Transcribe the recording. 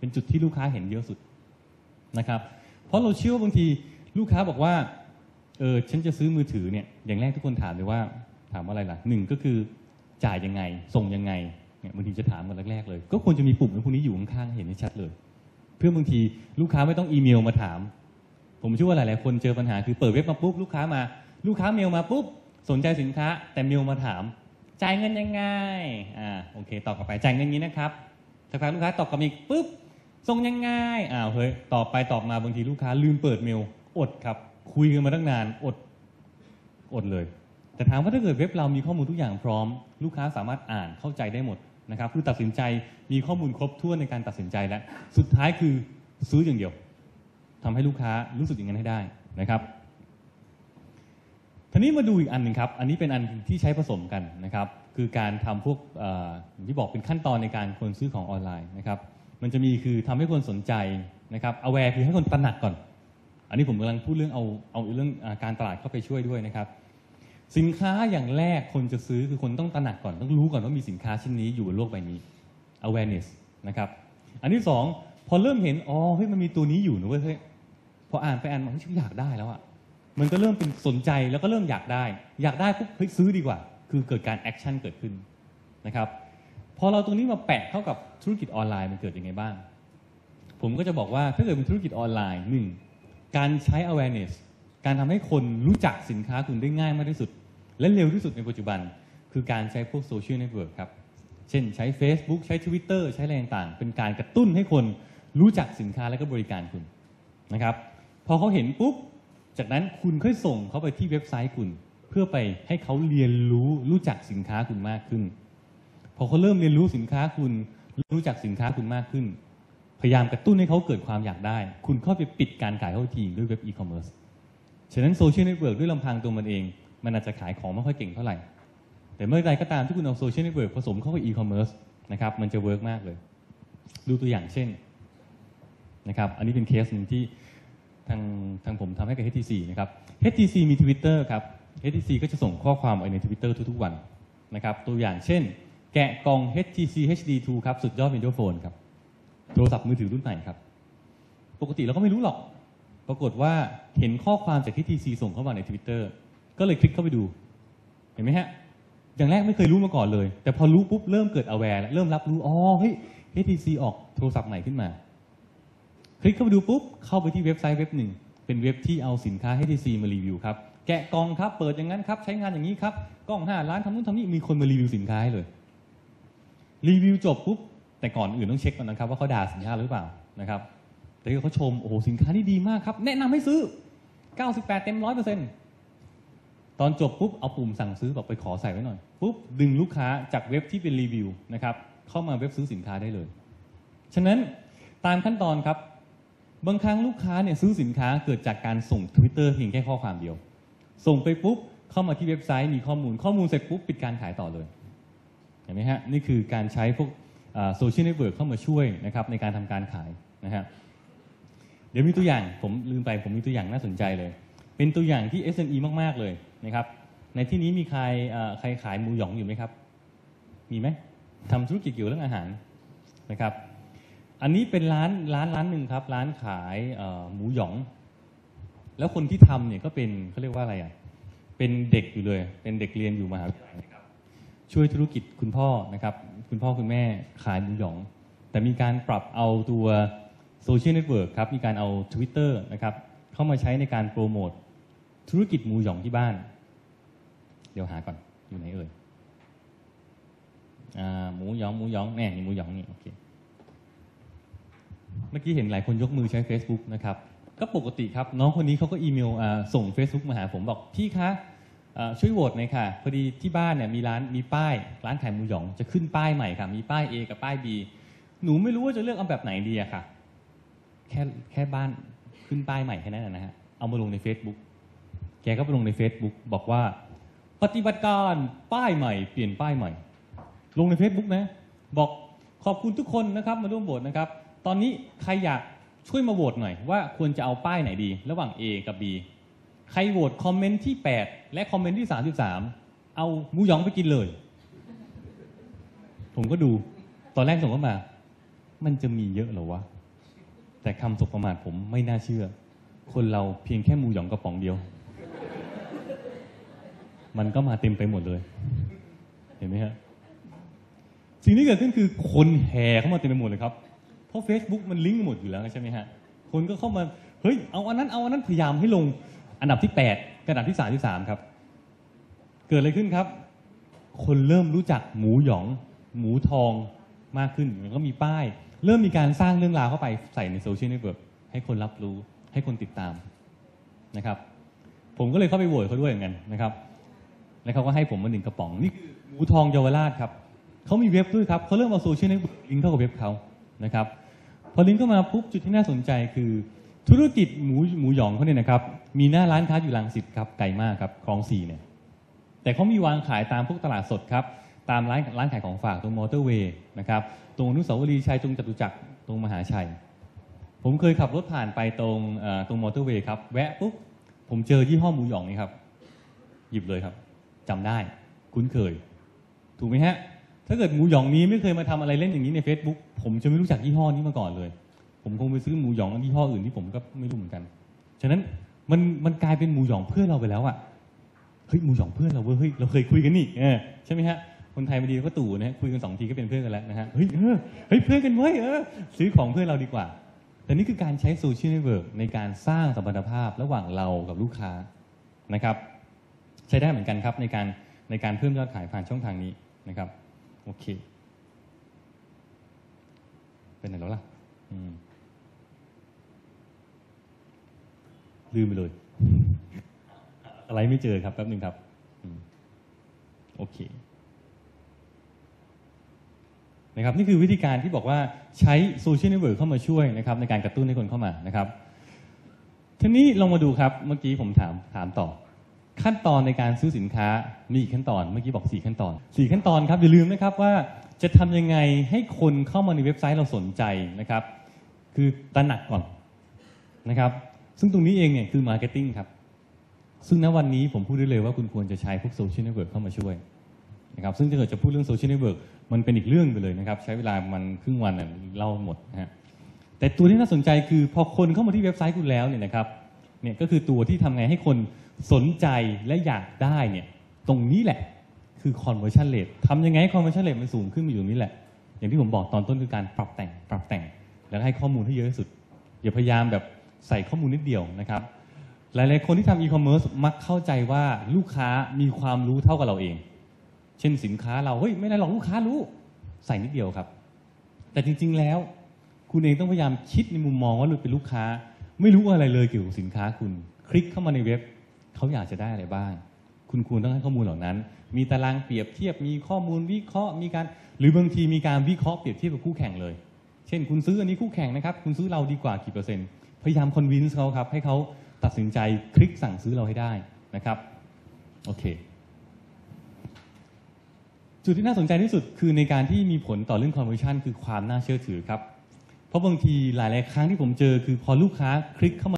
เป็นจุดที่ลูกค้าเห็นเยอะสุดนะครับ เพราะเราเชื่อว่าบางทีลูกค้าบอกว่าเออฉันจะซื้อมือถือเนี่ยอย่างแรกทุกคนถามเลยว่าถามว่าอะไรล่ะหนึ่งก็คือจ่ายยังไง ส่งยังไงเนี่ยบางทีจะถามกันแรกๆเลย ก็ควรจะมีปุ่มพวกนี้อยู่ข้างๆเห็นให้ชัดเลย เพื่อบางทีลูกค้าไม่ต้องอีเมลมาถาม ผมเชื่อว่าหลายๆคนเจอปัญหาคือเปิดเว็บมาปุ๊บลูกค้ามา ลูกค้าเมลมาปุ๊บสนใจสินค้า แต่เมลมาถาม จ่ายเงินยังไงอ่าโอเคตอบกลับไปจ่ายเงินนี้นะครับสักพักลูกค้าตอบกลับอีกปุ๊บ ส่งยังไงอ้าวเฮ้ยตอบไปตอบมาบางทีลูกค้าลืมเปิดเมล อดครับ คุยกันมาตั้งนาน อด อดเลย แต่ถามว่าถ้าเกิดเว็บเรามีข้อมูลทุกอย่างพร้อม ลูกค้าสามารถอ่านเข้าใจได้หมดนะครับคือตัดสินใจมีข้อมูลครบถ้วนในการตัดสินใจแล้วสุดท้ายคือซื้ออย่างเดียวทำให้ลูกค้ารู้สึกอย่างนั้นให้ได้นะครับทีนี้มาดูอีกอันหนึ่งครับ อันนี้เป็นอันที่ใช้ผสมกันนะครับ คือการทำพวกอย่างที่บอกเป็นขั้นตอนในการคนซื้อของออนไลน์นะครับ มันจะมีคือทำให้คนสนใจนะครับ aware คือให้คนตระหนักก่อน อันนี้ผมกำลังพูดเรื่องเอาเอาเรื่องอการตลาดเข้าไปช่วยด้วยนะครับ สินค้าอย่างแรกคนจะซื้อคือคนต้องตระหนักก่อน ต้องรู้ก่อนว่ามีสินค้าชิ้นนี้อยู่บนโลกใบนี้ awareness นะครับ อันที่สองพอเริ่มเห็นอ๋อเฮ้ยมันมีตัวนี้อยู่นะเว้ยเฮ้ยพออ่านไปอ่านมาเฮ้ยฉันอยากได้แล้วอะมันก็เริ่มเป็นสนใจแล้วก็เริ่มอยากได้ อยากได้ปุ๊บเฮ้ยซื้อดีกว่า คือเกิดการแอคชั่นเกิดขึ้นนะครับ พอเราตรงนี้มาแปะเข้ากับธุรกิจออนไลน์มันเกิดยังไงบ้าง ผมก็จะบอกว่าถ้าเกิดเป็นธุรกิจออนไลน์หนึ่งการใช้ awareness การทำให้คนรู้จักสินค้าคุณได้ง่ายมากที่สุด และเร็วที่สุดในปัจจุบัน คือการใช้พวกโซเชียลเน็ตเวิร์กครับ เช่นใช้ Facebook ใช้ Twitter ใช้อะไรต่างๆ เป็นการกระตุ้นให้คนรู้จักสินค้าและก็บริการคุณนะครับ พอเขาเห็นปุ๊บ จากนั้นคุณค่อยส่งเขาไปที่เว็บไซต์คุณ เพื่อไปให้เขาเรียนรู้รู้จักสินค้าคุณมากขึ้น อเขาเริ่มเรียนรู้สินค้าคุณรู้จักสินค้าคุณมากขึ้น พยายามกระตุ้นให้เขาเกิดความอยากได้ คุณเข้าไปปิดการขายเขาทีด้วยเว็บอีคอมเมิร์ซฉะนั้นโซเชียลเน็ตเวิร์กด้วยลำพังตัวมันเอง มันอาจจะขายของไม่ค่อยเก่งเท่าไหร่ แต่เมื่อไรก็ตามที่คุณเอาโซเชียลเน็ตเวิร์กผสมเข้ากับอีคอมเมิร์ซนะครับมันจะเวิร์กมากเลย ดูตัวอย่างเช่นนะครับอันนี้เป็นเคสหนึ่งที่ทางทางผมทำให้กับ HTC นะครับ HTC มี Twitter ครับ HTC ก็จะส่งข้อความไปใน Twitter ทุกๆวันนะครับตัวอย่างเช่น แกะกล่อง HTC HD2 ครับ สุดยอดวิดีโอโฟนครับ โทรศัพท์มือถือรุ่นใหม่ครับ ปกติเราก็ไม่รู้หรอก ปรากฏว่าเห็นข้อความจาก HTC ส่งเข้ามาใน Twitter ก็เลยคลิกเข้าไปดู เห็นไหมฮะ อย่างแรกไม่เคยรู้มาก่อนเลย แต่พอรู้ปุ๊บเริ่มเกิด aware แล้วเริ่มรับรู้ อ๋อ เฮ้ย HTC ออกโทรศัพท์ใหม่ขึ้นมา คลิกเข้าไปดูปุ๊บ เข้าไปที่เว็บไซต์เว็บหนึ่ง เป็นเว็บที่เอาสินค้า HTC มารีวิวครับ แกะกล่องครับ เปิดอย่างนั้นครับ ใช้งานอย่างนี้ครับ กล้องห้าล้านทำนู่นทำนี่ มีคนมารีวิวสินค้าให้เลย รีวิวจบปุ๊บแต่ก่อนอื่นต้องเช็คก่อนนะครับ ว่าเขาด่าสินค้าหรือเปล่านะครับแต่เขาชมโอ้โหสินค้านี่ดีมากครับ แนะนำให้ซื้อ 98 เต็ม100%ตอนจบปุ๊บเอาปุ่มสั่งซื้อบอกไปขอใส่ไว้หน่อยปุ๊บดึงลูกค้าจากเว็บที่เป็นรีวิวนะครับเข้ามาเว็บซื้อสินค้าได้เลย ฉะนั้นตามขั้นตอนครับ บางครั้งลูกค้าเนี่ยซื้อสินค้าเกิดจากการส่ง Twitter เพียงแค่ข้อความเดียว ส่งไปปุ๊บเข้ามาที่เว็บไซต์มีข้อมูลข้อมูลเสร็จปุ๊บปิดการขายต่อเลย ห็นไหมฮะนี่คือการใช้พวกโซเชียลเน็ตเวิร์กเข้ามาช่วยนะครับในการทำการขายนะฮะเดี๋ยวมีตัวอย่างผมลืมไปผมมีตัวอย่างน่าสนใจเลย เป็นตัวอย่างที่ SME มาก ๆ เลยนะครับ ในที่นี้มีใครใครขายหมูหยองอยู่ไหมครับ มีไหมทำธุรกิจเกี่ยวเรื่องอาหารนะครับ อันนี้เป็นร้านร้านร้านหนึ่งครับ ร้านขายหมูหยอง แล้วคนที่ทำเนี่ยก็เป็นเขาเรียกว่าอะไรอะเป็นเด็กอยู่เลย เป็นเด็กเรียนอยู่มหาวิทยาลัยนะครับ ช่วยธุรกิจคุณพ่อนะครับ คุณพ่อคุณแม่ขายหมูหยอง แต่มีการปรับเอาตัวโซเชียลเน็ตเวิร์กครับ มีการเอา Twitter นะครับ เข้ามาใช้ในการโปรโมทธุรกิจหมูหยองที่บ้าน เดี๋ยวหาก่อน อยู่ไหนเอ่ยอ่าหมูหยองหมูหยองแน่นี่หมูหยองนี่โอเคเมื่อกี้เห็นหลายคนยกมือใช้ Facebook นะครับ ก็ปกติครับ น้องคนนี้เขาก็อีเมลส่ง Facebook มาหาผมบอกพี่คะ ช่วยโหวตหน่อยค่ะ พอดีที่บ้านเนี่ยมีร้านมีป้าย ร้านขายหมูหยอง จะขึ้นป้ายใหม่ค่ะ มีป้าย A กับป้าย B หนูไม่รู้ว่าจะเลือกเอาแบบไหนดีอะค่ะ แค่แค่บ้านขึ้นป้ายใหม่แค่นั้นนะฮะ เอามาลงใน Facebook แกก็ไปลงใน Facebook บอกว่า ปฏิบัติการป้ายใหม่ เปลี่ยนป้ายใหม่ ลงใน Facebook นะ บอกขอบคุณทุกคนนะครับ มาร่วมโหวตนะครับ ตอนนี้ใครอยากช่วยมาโหวตหน่อยว่าควรจะเอาป้ายไหนดี ระหว่าง A กับ B ใครโหวตคอมเมนต์ที่ 8 และคอมเมนต์ที่ 33 เอาหมูหยองไปกินเลย ผมก็ดู ตอนแรกส่งเข้ามา มันจะมีเยอะเหรอวะ แต่คำสบประมาทผมไม่น่าเชื่อ คนเราเพียงแค่หมูหยองกระป๋องเดียว มันก็มาเต็มไปหมดเลย เห็นไหมฮะ สิ่งที่เกิดขึ้นคือคนแห่เข้ามาเต็มไปหมดเลยครับ เพราะ Facebook มันลิงก์หมดอยู่แล้วใช่ไหมฮะ คนก็เข้ามา เฮ้ย เอาอันนั้น เอาอันนั้น พยายามให้ลง อันดับที่8กับอันดับที่3ที่3ครับ เกิดอะไรขึ้นครับ คนเริ่มรู้จักหมูหยอง หมูทองมากขึ้นแล้วก็มีป้าย เริ่มมีการสร้างเรื่องราวเข้าไปใส่ในโซเชียลเน็ตเวิร์กให้คนรับรู้ให้คนติดตามนะครับ ผมก็เลยเข้าไปโหวตเขาด้วยเหมือนกันนะครับ แล้วเขาก็ให้ผมมาหนึ่งกระป๋องนี่คือหมูทองเยาวราชครับเขามีเว็บด้วยครับเขาเริ่มเอาโซเชียลเน็ตเวิร์กลิงก์เข้ากับเว็บเขานะครับ พอลิงก์เข้ามาปุ๊บจุดที่น่าสนใจคือ ธุรกิจหมูหมูหยองเขาเนี่ยนะครับ มีหน้าร้านค้าอยู่ลังสิตครับไกลมากครับคลองสี่เนี่ย แต่เขามีวางขายตามพวกตลาดสดครับ ตามร้านร้านขายของฝากตรงมอเตอร์เวย์นะครับ ตรงอนุสาวรีย์ชัยตรงจตุจักรตรงมหาชัย ผมเคยขับรถผ่านไปตรงตรงมอเตอร์เวย์ครับ แวะปุ๊บผมเจอยี่ห้อหมูหยองนี่ครับ หยิบเลยครับจำได้ คุ้นเคย ถูกไหมฮะ ถ้าเกิดหมูหยองนี้ไม่เคยมาทำอะไรเล่นอย่างนี้ใน Facebook ผมจะไม่รู้จักยี่ห้อนี้มาก่อนเลย ผมคงไปซื้อหมูหยองยี่ห้ออื่นที่ผมก็ไม่รู้เหมือนกัน ฉะนั้นมันมันกลายเป็นหมูหยองเพื่อนเราไปแล้วอะเฮ้ยหมูหยองเพื่อนเราเว้ยเฮ้ยเราเคยคุยกันนี่เออใช่ไหมฮะ คนไทยบางทีก็ตู่นะฮะคุยกันสองทีก็เป็นเพื่อนกันแล้วนะฮะ เฮ้ยเออเฮ้ยเพื่อนกันเว้ยเออซื้อของเพื่อนเราดีกว่า แต่นี่คือการใช้โซเชียลเน็ตเวิร์กในการสร้างสัมพันธภาพระหว่างเรากับลูกค้านะครับ ใช้ได้เหมือนกันครับในการในการเพิ่มยอดขายผ่านช่องทางนี้นะครับ โอเค เป็นไหนแล้วล่ะอืม ลืมไปเลย อะไรไม่เจอครับแป๊บหนึ่งครับโอเคนะครับนี่คือวิธีการที่บอกว่าใช้โซเชียลเน็ตเวิร์กเข้ามาช่วยนะครับ ในการกระตุ้นให้คนเข้ามานะครับ ทีนี้ลองมาดูครับเมื่อกี้ผมถามถามต่อ ขั้นตอนในการซื้อสินค้ามีกี่ขั้นตอนเมื่อกี้บอกสี่ขั้นตอนสี่ขั้นตอนครับอย่าลืมนะครับว่าจะทำยังไงให้คนเข้ามาในเว็บไซต์เราสนใจนะครับ คือตระหนักก่อนนะครับ ซึ่งตรงนี้เองเนี่ยคือมาร์เก็ตติ้งครับ ซึ่งณวันนี้ผมพูดได้เลยว่าคุณควรจะใช้พวกโซเชียลเน็ตเวิร์กเข้ามาช่วยนะครับซึ่งถ้าเกิดจะพูดเรื่องโซเชียลเน็ตเวิร์กมันเป็นอีกเรื่องไปเลยนะครับ ใช้เวลามันครึ่งวันน่ะเล่าหมดนะฮะแต่ตัวที่น่าสนใจคือพอคนเข้ามาที่เว็บไซต์คุณแล้วเนี่ยนะครับเนี่ยก็คือตัวที่ทำไงให้คนสนใจและอยากได้เนี่ยตรงนี้แหละคือ conversion rate ทำยังไงให้ conversion rate มันสูงขึ้นมาอยู่นี้แหละ อย่างที่ผมบอกตอนต้นคือการปรับแต่ง ปรับแต่ง แล้วให้ข้อมูลให้เยอะที่สุดอย่าพยายามแบบ ใส่ข้อมูลนิดเดียวนะครับ หลายๆ คนที่ทำอีคอมเมิร์ซมักเข้าใจว่าลูกค้ามีความรู้เท่ากับเราเอง เช่นสินค้าเราเฮ้ยไม่ได้หรอกลูกค้ารู้ ใส่นิดเดียวครับ แต่จริง ๆ แล้ว คุณเองต้องพยายามคิดในมุมมองว่าเราเป็นลูกค้า ไม่รู้อะไรเลยเกี่ยวกับสินค้าคุณ คลิกเข้ามาในเว็บเขาอยากจะได้อะไรบ้าง คุณควรต้องให้ข้อมูลเหล่านั้น มีตารางเปรียบเทียบมีข้อมูลวิเคราะห์มีการ หรือบางทีมีการวิเคราะห์เปรียบเทียบกับคู่แข่งเลย เช่น คุณซื้ออันนี้คู่แข่งนะครับ คุณซื้อเราดีกว่ากี่เปอร์เซ็นต์ พยายามคอนวินส์เขาครับ ให้เขาตัดสินใจคลิกสั่งซื้อเราให้ได้นะครับโอเคจุดที่น่าสนใจที่สุดคือในการที่มีผลต่อเรื่อง conversion คือความน่าเชื่อถือครับ เพราะบางทีหลาย ๆ ครั้งที่ผมเจอคือพอลูกค้าคลิกเข้ามา